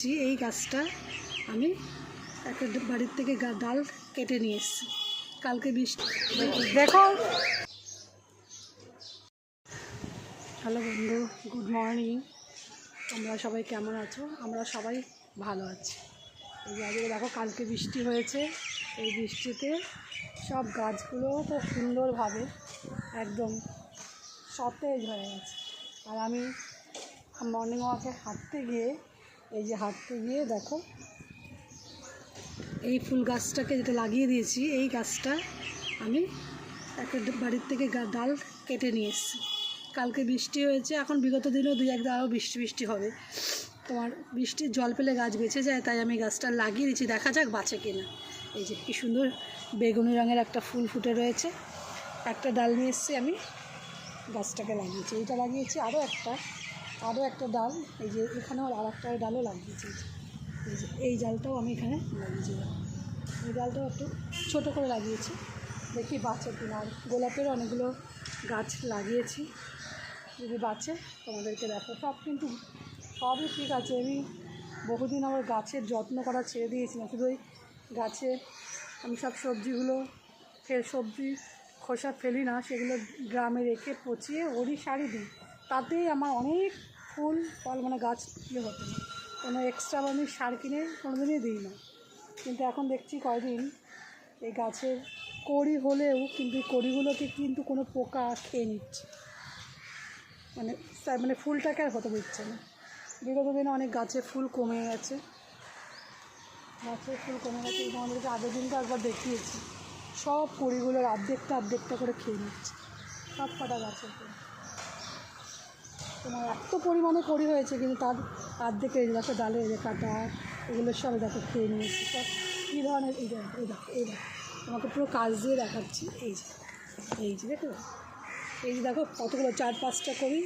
জি, এই গাছটা আমি একটা বাড়ির থেকে ডাল কেটে নিয়ে এসেছি। কালকে বৃষ্টি। দেখো। হ্যালো বন্ধু গুড মর্নিং। তোমরা সবাই কেমন আছো? আমরা সবাই ভালো আছি। এই যে আজকে দেখো কালকে বৃষ্টি হয়েছে। এই বৃষ্টিতে সব গাছগুলো তো সুন্দরভাবে একদম সতেজ হয়ে গেছে। আর আমি মর্নিং ওয়াকে হাঁটতে গিয়ে এই যে হাঁটতে গিয়ে দেখো। এই ফুল গাছটাকে যেটা লাগিয়ে দিয়েছি, এই গাছটা আমি একটা বাড়ির থেকে ডাল কেটে নিয়ে এসেছি। কালকে বৃষ্টি হয়েছে, এখন বিগত দিনেও দুই একদিন আরও বৃষ্টি বৃষ্টি হবে। তোমার বৃষ্টির জল পেলে গাছ বেঁচে যায়, তাই আমি গাছটা লাগিয়ে দিয়েছি, দেখা যাক বাঁচে কিনা। এই যে কি সুন্দর বেগুনি রঙের একটা ফুল ফুটে রয়েছে। একটা ডাল নিয়ে এসেছি আমি, গাছটাকে লাগিয়েছি। এইটা লাগিয়েছি আরও একটা। আরও একটা ডাল, এই যে এখানেও আর একটা ডালও লাগিয়েছি। এই যে, এই ডালটাও আমি এখানে লাগিয়েছি এই ডালটাও একটু ছোটো করে লাগিয়েছি। দেখি বাঁচে কিনা। আর গোলাপেরও অনেকগুলো গাছ লাগিয়েছি। যদি বাঁচে, তোমাদেরকে দেখো সব কিন্তু, সবই ঠিক আছে। আমি বহুদিন আমার গাছের যত্ন করা ছেড়ে দিয়েছিলাম। শুধু ওই গাছে আমি সব সবজিগুলো ফের সবজি খোসা ফেলি না, সেগুলো গ্রামে রেখে পচিয়ে ওরই শাড়ি দিই। তাতেই আমার অনেক ফুল, ফল মানে গাছ ইয়ে হতো না। কোনো এক্সট্রা আমি সার কিনে কোনোদিনই দিই না কিন্তু এখন দেখছি কয়দিন এই গাছের কড়ি হলেও কিন্তু কড়িগুলোকে কিন্তু কোনো পোকা খেয়ে নিচ্ছে। মানে তা- মানে ফুলটাকে আর হতে দিচ্ছে না। বিগত দিনে অনেক গাছে ফুল কমে গেছে। গাছের ফুল কমে গেছে আমাদেরকে আগের দিনটা একবার দেখিয়েছি। সব কড়িগুলোর আর্ধেকটা অর্ধেকটা করে খেয়ে নিচ্ছে। সব কটা গাছের ফুল তোমার এত পরিমাণে কড়ি হয়েছে, কিন্তু তার অর্ধেকে এই দেখো ডালে এই কাটা, এগুলো সব দেখো খেয়ে নিয়েছে। সব কী ধরনের, এই দেখো এই দেখো এই দেখো। তোমাকে পুরো কাজ দিয়ে দেখাচ্ছি। এই যে এই যে দেখো এই যে দেখো কতগুলো, চার পাঁচটা করি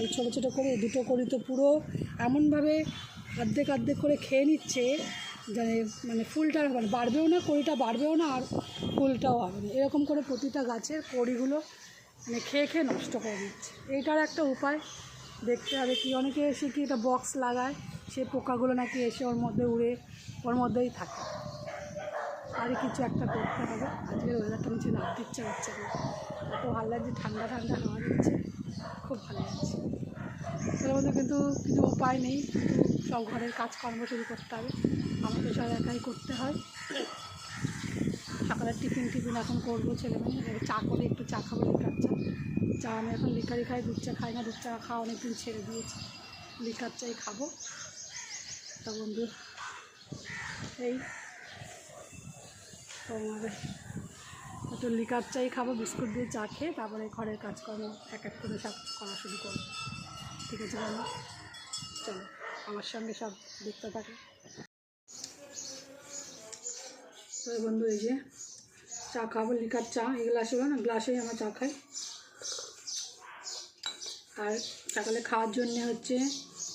এই ছোটো ছোটো করে দুটো করি তো পুরো এমনভাবে অর্ধেক অর্ধেক করে খেয়ে নিচ্ছে মানে মানে ফুলটা মানে বাড়বেও না, কড়িটা বাড়বেও না, আর ফুলটাও হবে না। এরকম করে প্রতিটা গাছের কড়িগুলো মানে খেয়ে খেয়ে নষ্ট করে দিচ্ছে। এইটার একটা উপায় দেখতে হবে কি, অনেকে এসে কি এটা বক্স লাগায়, সে পোকাগুলো নাকি এসে ওর মধ্যে উড়ে, ওর মধ্যেই থাকে। আরে কিছু একটা করতে হবে। আজকের ওয়েদারটা নিচে নামতে ইচ্ছে হচ্ছে এত ভালো লাগছে, ঠান্ডা ঠান্ডা হাওয়া দিচ্ছে। খুব ভালো লাগছে। মধ্যে কিন্তু কিছু উপায় নেই, কিন্তু সব ঘরের কাজকর্ম শুরু করতে হবে। আমাকে সব একাই করতে হয়। সকালের টিফিন টিফিন এখন করব ছেলে মেয়ে। চা করে একটু চা খাব, লিকার চা। চা আমি এখন লিকারই খাই, দুধ চা খাই না, দুধ চা খাওয়া অনেকদিন ছেড়ে দিয়েছি। লিকার চাই খাব। তা বন্ধু, এই তোমার একটু লিকার চাই খাব, বিস্কুট দিয়ে চা খেয়ে তারপরে ঘরের কাজকর্ম এক এক করে সব করা শুরু করব। ঠিক আছে চলো, আমার সঙ্গে সব দেখতে থাকে। বন্ধু এই যে চা খাব, লিকার চা, এই গ্লাসে না গ্লাসেই আমরা চা খাই। আর সকালে খাওয়ার জন্যে হচ্ছে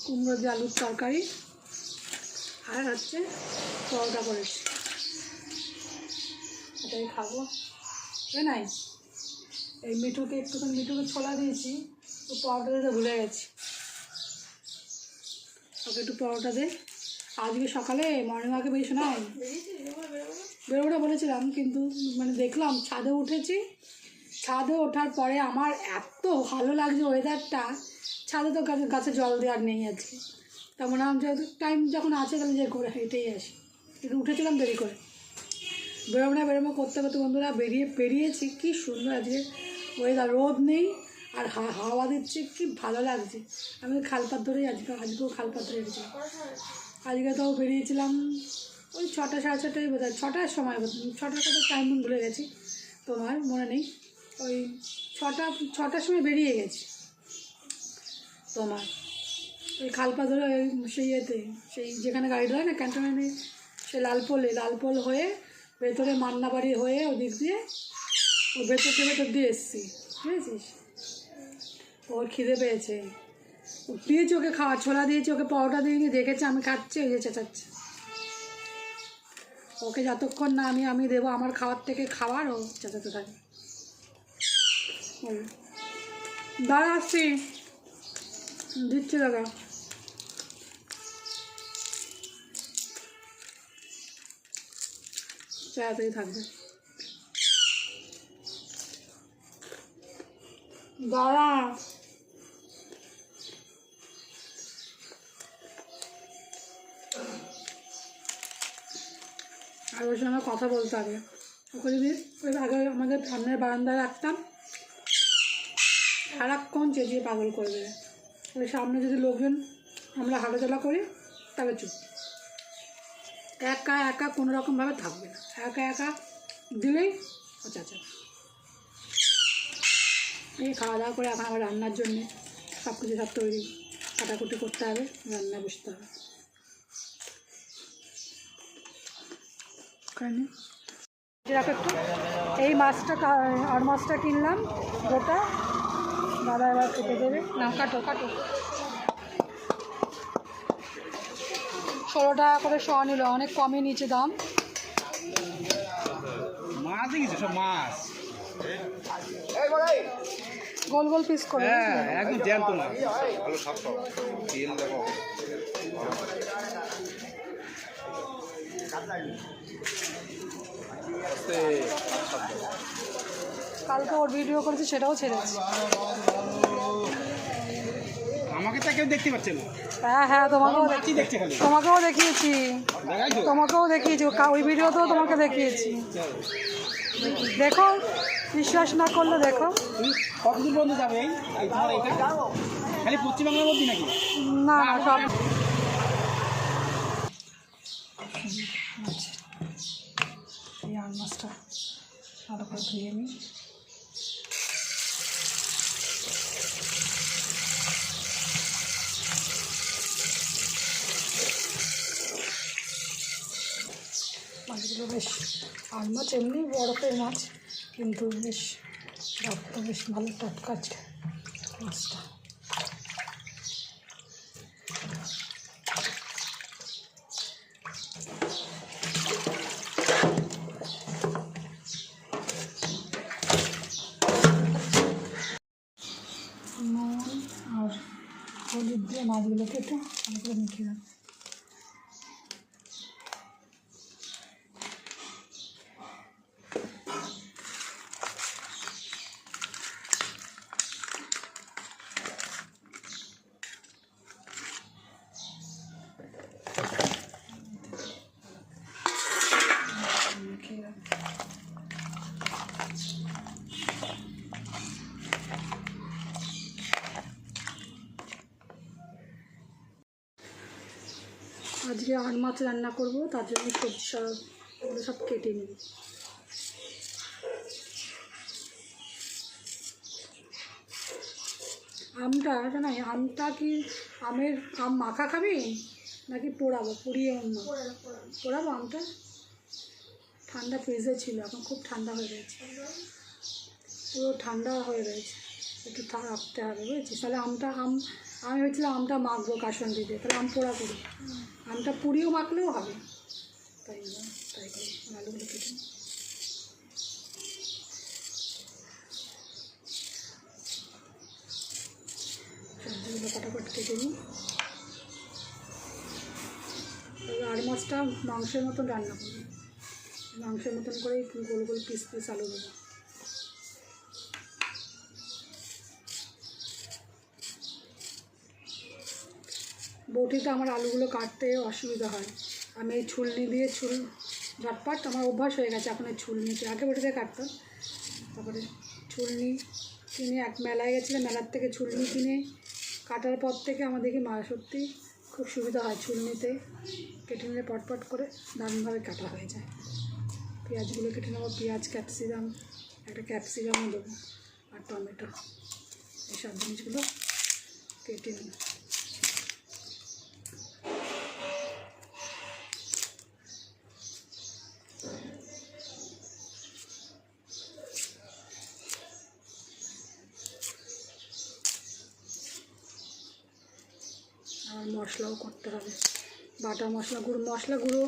কুমড়ো দিয়ে আলুর তরকারি আর হচ্ছে পরোটা করেছি। এটাই খাব। এ নাই, এই মিঠুকে একটুখানি, মিঠুকে ছোলা দিয়েছি তো পরোটা দিতে ভুলে গেছি। ওকে একটু পরোটা দে। আজকে সকালে মর্নিং ওয়াকে বেরিয়েছে না? বেরোবো বলেছিলাম কিন্তু মানে দেখলাম ছাদে উঠেছি। ছাদে ওঠার পরে আমার এত ভালো লাগছে ওয়েদারটা ছাদে তো গাছে গাছে জল দেওয়ার নেই আজকে। তা মনে হয় যেহেতু টাইম যখন আছে তাহলে যে করে হেঁটেই আসি। কিন্তু উঠেছিলাম দেরি করে। বেরোবো না বেরোবো করতে করতে বন্ধুরা বেরিয়ে বেরিয়েছি। কি সুন্দর আজকে ওয়েদার রোদ নেই। আর হা হাওয়া দিচ্ছে কি ভালো লাগছে। আমি খালপাত ধরেই আজকে আজকেও খালপাত ধরে আজকে তো বেরিয়েছিলাম ওই ছটা সাড়ে ছটায় বোধ হয় ছটার সময় বোধ হয়। ছটার কথা টাইম ভুলে গেছি, তোমার মনে নেই, ওই ছটা, ছটার সময় বেরিয়ে গেছি, তোমার ওই খালপা ধরে ওই সেই ইয়েতে, সেই যেখানে গাড়ি ধরে না ক্যান্টনমেন্টে সে লালপোলে, লালপোল হয়ে ভেতরে মান্নাবাড়ি হয়ে ওদিক দিয়ে, ও ভেতর থেকে ভেতর দিয়ে এসছি, বুঝেছিস ওর খিদে পেয়েছে দিয়েছি ওকে খাওয়া ছোলা দিয়েছি, ওকে পরোটা দিয়েছি দেখেছে আমি খাচ্ছি ওই যে চেঁচাচ্ছে। ওকে যতক্ষণ না আমি আমি দেবো আমার খাওয়ার থেকে খাবার, ও চেঁচাতে থাকে। দাদা আসছি। দিচ্ছি দাদা। চেঁচাতেই থাকবে। দাদা আর ওর সঙ্গে কথা বলতে হবে। ওকে যদি ওই আগে আমাদের সামনের বারান্দায় রাখতাম, সারাক্ষণ চেঁচিয়ে পাগল করে দেবে। ওই সামনে যদি লোকজন আমরা হাঁটাচলা করি তবে চুপ। একা একা কোনো রকমভাবে থাকবে না। একা একা দিলেই আচ্ছা আচ্ছা এই খাওয়া দাওয়া করে এখন আবার রান্নার জন্যে সব কিছু সব তৈরি, কাটাকুটি করতে হবে রান্না বসতে হবে। রাখো একটু। এই মাছটা আর মাছটা কিনলাম গোটা দাদা এবার কেটে দেবে। না কাটো কাটো। ষোলো টাকা করে শোয়া নিল অনেক কমই নিচে দাম। মাছ দেখেছ? সব মাছ। গোল গোল পিস করে হ্যাঁ একদম জ্যান্ত মাছ। ভালো তেল দেখো কালকে ওর ভিডিও করেছি সেটাও ছেড়েছি। আমাকে তো কেউ দেখতে পাচ্ছে না। হ্যাঁ হ্যাঁ তোমাকেও আমার দেখ- মাছই দেখছে খালি? তোমাকেও দেখিয়েছি। তোমাকেও দেখিয়েছি ওই ভিডিওতেও তোমাকে দেখিয়েছি। দেখো বিশ্বাস না করলে দেখো। কতদূর পর্যন্ত যাবে খালি পশ্চিমবাংলার মধ্যে নাকি? না না সব এই আল মাছটা ভালো করে ধুয়ে নিই মাছগুলো বেশ আল মাছ এমনি বরফের মাছ, কিন্তু বেশ বেশ ভালো টাটকা আছে মাছটা নুন আর হলুদ দিয়ে মাছগুলোকে একটু ভালো করে মেখে দেবো মেখে দেবো আজকে আট মাছ রান্না করব, তার জন্য সবজি সব সব কেটে নিই আমটা, জানা, আমটা কি আমের আম মাখা খাবি? নাকি পোড়াবো? পুড়িয়ে আম পোড়াবো আমটা? ঠান্ডা ফ্রিজে ছিল, এখন খুব ঠান্ডা হয়ে গেছে। পুরো ঠান্ডা হয়ে গেছে। একটু রাখতে হবে, বুঝেছিস? তাহলে আমটা, আম আমি ভেবেছিলাম আমটা মাখবো কাসন্দি দিয়ে তাহলে আম পোড়া করি। আমটা পুড়িয়েও মাখলেও হবে। তাই তাই করি আলুগুলো কেটে। সবজিগুলো কাটাকাটি কেটে নিই। আর মাছটা মাংসের মতন রান্না করব। মাংসের মতন করে গোল গোল পিস পিস আলু দেবো। বটিতে আমার আলুগুলো কাটতে অসুবিধা হয়। আমি এই ছুলনি দিয়ে ছুল, ঝটপট আমার অভ্যাস হয়ে গেছে এখন এই ছুলনিতে আগে বটিতে কাটতাম তারপরে ছুলনি কিনে এক মেলায় গেছিলাম, মেলার থেকে ছুলনি কিনে কাটার পর থেকে দেখি মা সত্যি খুব সুবিধা হয় ছুলনিতে। কেটে নিলে পটপট করে দারুণভাবে কাটা হয়ে যায়। পেঁয়াজগুলো কেটে নেব, পেঁয়াজ, ক্যাপসিকাম, একটা ক্যাপসিকামও দেবো আর টমেটো। এইসব জিনিসগুলো কেটে নিই আর মশলাও করতে হবে। বাটা মশলা গুঁড়ো মশলা গুঁড়ো,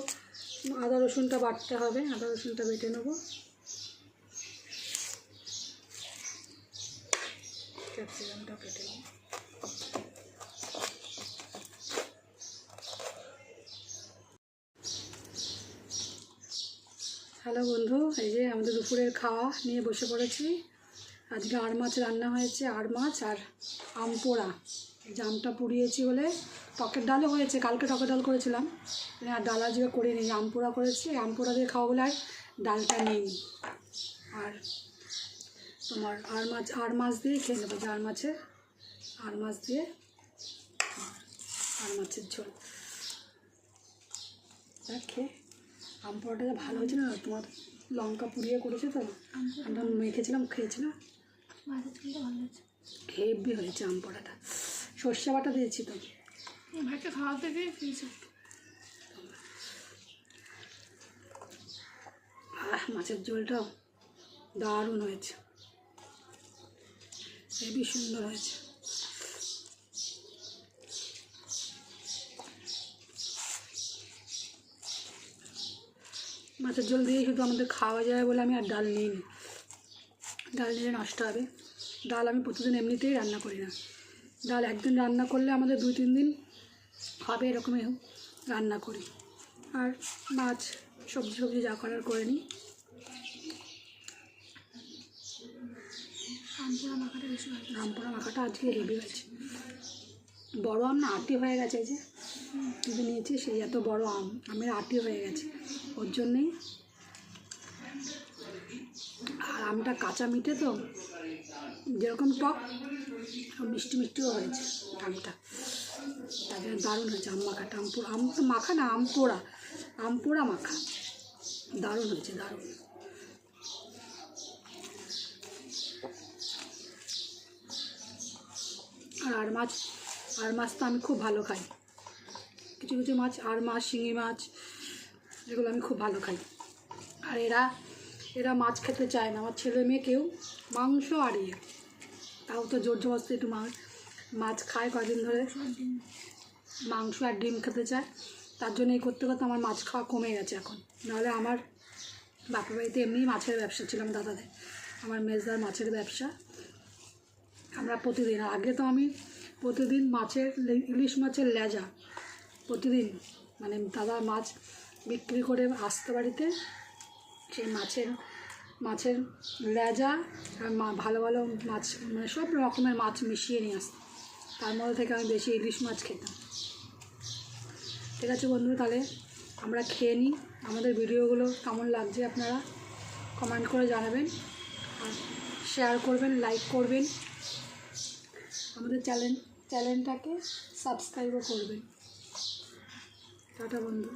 আদা রসুনটা বাটতে হবে, আদা রসুনটা বেটে নেব। ক্যাপসিকামটা কেটে নেব। হ্যালো বন্ধু, এই যে আমাদের দুপুরের খাওয়া নিয়ে বসে পড়েছি। আজকে আর মাছ রান্না হয়েছে আর মাছ আর আম পোড়া। আমটা পুড়িয়েছি বলে টকের ডালও হয়েছে কালকে টকের ডাল করেছিলাম। আর ডাল আজকে করিনি আম পোড়া করেছি আম পোড়া দিয়ে খাওয়া বলে আর ডালটা নেই। আর তোমার আর মাছ আর মাছ দিয়ে খেয়ে নেব আর মাছের আর মাছ দিয়ে আর মাছের ঝোল। খেয়ে আম পোড়াটা ভালো হয়েছে না তোমার লঙ্কা পুড়িয়ে করেছে তো আমরা মেখেছিলাম খেয়েছিলাম। হেভি হয়েছে আম পোড়াটা সর্ষে বাটা দিয়েছি তো। ভাইকে খাওয়া থেকে খেয়েছি মাছের ঝোলটাও দারুণ হয়েছে। হেবি সুন্দর হয়েছে। মাছের ঝোল দিয়ে শুধু আমাদের খাওয়া যায় বলে আমি আর ডাল নিই ডাল নিলে নষ্ট হবে। ডাল আমি প্রতিদিন এমনিতেই রান্না করি না। ডাল একদিন রান্না করলে আমাদের দুই, তিন দিন হবে এরকমই রান্না করি। আর মাছ, সবজি সবজি যা করার করে নিই। আম পোড়া মাখাটা বেশি রামপুরা মাখাটা আজকে হেভি হয়েছে। বড় আম না, আটি হয়ে গেছে যে। কিন্তু নিয়েছি, সেই এত বড় আম। আমের আটি হয়ে গেছে। ওর জন্যেই আর আমটা কাঁচা মিঠে তো যেরকম টক মিষ্টি মিষ্টিও হয়েছে আমটা। তার জন্য দারুণ হয়েছে আম মাখাটা, আম পোড়া, আম মাখা না, আম পোড়া আম পোড়া মাখা। দারুণ হয়েছে, দারুণ। আর আর মাছ আর মাছ তো আমি খুব ভালো খাই। কিছু কিছু মাছ, আর মাছ, শিঙি মাছ, এগুলো আমি খুব ভালো খাই। আর এরা এরা মাছ খেতে চায় না। আমার ছেলে মেয়ে কেউ মাংস আর ইয়ে তাও তো জোর জবস্তি একটু মাছ মাছ খায় কদিন ধরে। মাংস আর ডিম খেতে চায়। তার জন্য এই করতে করতে আমার মাছ খাওয়া কমে গেছে এখন। নাহলে আমার বাপের বাড়িতে এমনি মাছের ব্যবসা ছিলাম দাদাদের। আমার মেজদার মাছের ব্যবসা। আমরা প্রতিদিন আগে তো আমি প্রতিদিন মাছের ইলিশ মাছের লেজা প্রতিদিন। মানে দাদা মাছ বিক্রি করে আসতে বাড়িতে সেই মাছের মাছের লেজা আর মা, ভালো ভালো মাছ মানে সব রকমের মাছ মিশিয়ে নিয়ে আসতাম। তার মধ্যে থেকে আমি বেশি ইলিশ মাছ খেতাম। ঠিক আছে বন্ধু, তাহলে আমরা খেয়ে নিই। আমাদের ভিডিওগুলো কেমন লাগছে আপনারা কমেন্ট করে জানাবেন। আর শেয়ার করবেন লাইক করবেন। আমাদের চ্যানেল চ্যানেলটাকে সাবস্ক্রাইবও করবেন। টাটা বন্ধু।